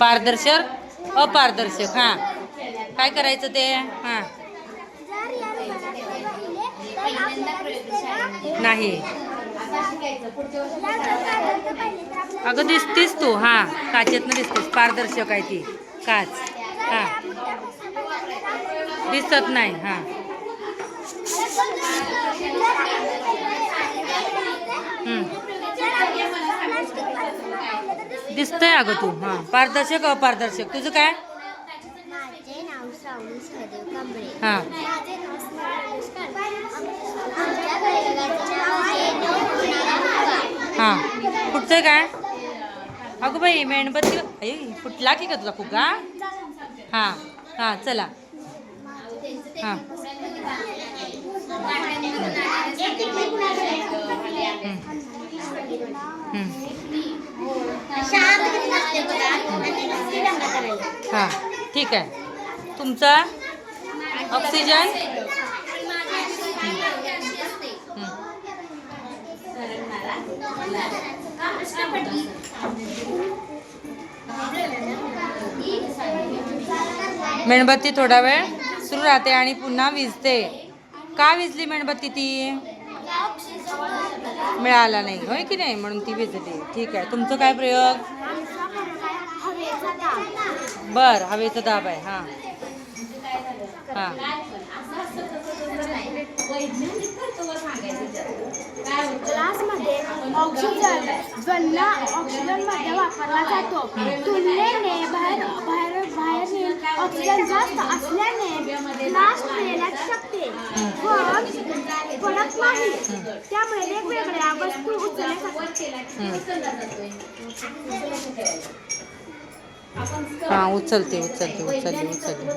पारदर्शक? अपारदर्शक हां. काय करायचं ते? हां. नाही. अगं दिसतीस तू हां. काचेतनं दिसतेस. पारदर्शक आहे ती. काच. हां. दिसत नाही हां. दिसतंय अगं तू हां. पारदर्शक अपारदर्शक. तुझं काय? माझे नाव श्रावणी सहदेव कांबळे. हां. माझे नाव स्नेहल दुष्काळ. आमच्या प्रयोगाचे नाव आहे नऊ खुणारा फुगा. हां. कुठचं काय? अगं बाई मेणबत्ती अय फुटला की का तुला फुगा हां? हां चला. हां. हं. शाळा हां ठीक आहे. तुमचा ऑक्सिजन? मेणबत्ती थोडा वेळ सुरू राहते आणि पुन्हा विजते. का विजली मेणबत्ती ती? मिळाला नाही. होय की नाही? म्हणून ती विजली ठीक आहे. तुमचं काय प्रयोग. बर हवेचा दाब आहे. हां. हां. ऑक्सिजन ज्वलन ऑक्सिजनमध्ये वापरला जातो. तुलनेने बाहेर बाहेर बाहेरील ऑक्सिजन जास्त असल्याने शकते. व फरक नाही. त्यामुळे वेगवेगळ्या वस्तू उचलण्यासाठी. हां उचलते उचलते उचलते उचलते.